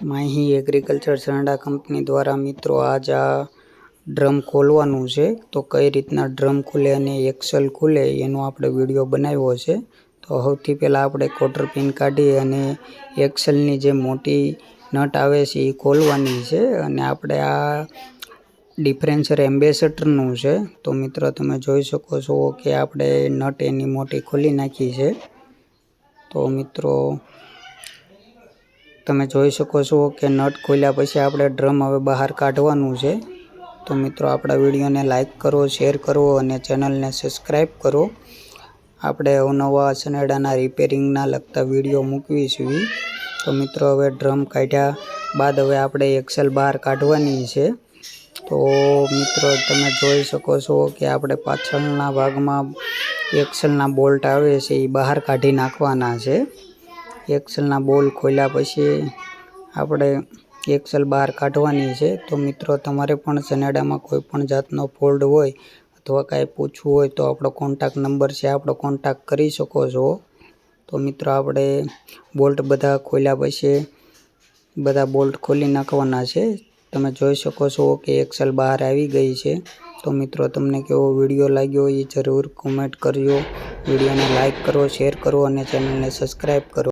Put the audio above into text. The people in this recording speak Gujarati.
માહી એગ્રીકલ્ચર સરંડા કંપની દ્વારા મિત્રો આજ આ ડ્રમ ખોલવાનું છે. તો કઈ રીતના ડ્રમ ખુલે અને એક્સેલ ખુલે એનો આપણે વીડિયો બનાવ્યો છે. તો સૌથી પહેલાં આપણે કોટર પિન કાઢી અને એક્સેલની જે મોટી નટ આવે છે એ ખોલવાની છે અને આપણે આ ડિફરેન્સર એમ્બેસેડરનું છે. તો મિત્રો તમે જોઈ શકો છો કે આપણે નટ એની મોટી ખોલી નાખી છે. તો મિત્રો તમે જોઈ શકો છો કે નટ ખોલ્યા પછી આપણે ડ્રમ હવે બહાર કાઢવાનું છે. તો મિત્રો આપણા વિડીયોને લાઇક કરો, શેર કરો અને ચેનલને સબસ્ક્રાઈબ કરો. આપણે અવનવા સનેડાના રિપેરિંગના લગતા વીડિયો મૂકવીશું. તો મિત્રો હવે ડ્રમ કાઢ્યા બાદ હવે આપણે એક્સેલ બહાર કાઢવાની છે. તો મિત્રો તમે જોઈ શકો છો કે આપણે પાછળના ભાગમાં એક્સેલના બોલ્ટ આવે છે, એ બહાર કાઢી નાખવાના છે. એક્સેલના બોલ ખોલ્યા પછી આપણે એક્સેલ બહાર કાઢવાની છે. તો મિત્રો, તમારે પણ સનેડામાં કોઈ પણ જાતનો ફોલ્ડ હોય અથવા કાંઈ પૂછવું હોય તો આપણો કોન્ટેક્ટ નંબર છે, આપણો કોન્ટેક્ટ કરી શકો છો. તો મિત્રો, આપણે બોલ્ટ બધા ખોલ્યા પછી બધા બોલ્ટ ખોલી નાખવાના છે. તમે જોઈ શકો છો કે એક્સેલ બહાર આવી ગઈ છે. તો મિત્રો, તમને કેવો વીડિયો લાગ્યો એ જરૂર કોમેન્ટ કરજો. વિડીયોને લાઈક કરો શેર કરો અને ચેનલને સબસ્ક્રાઈબ કરો.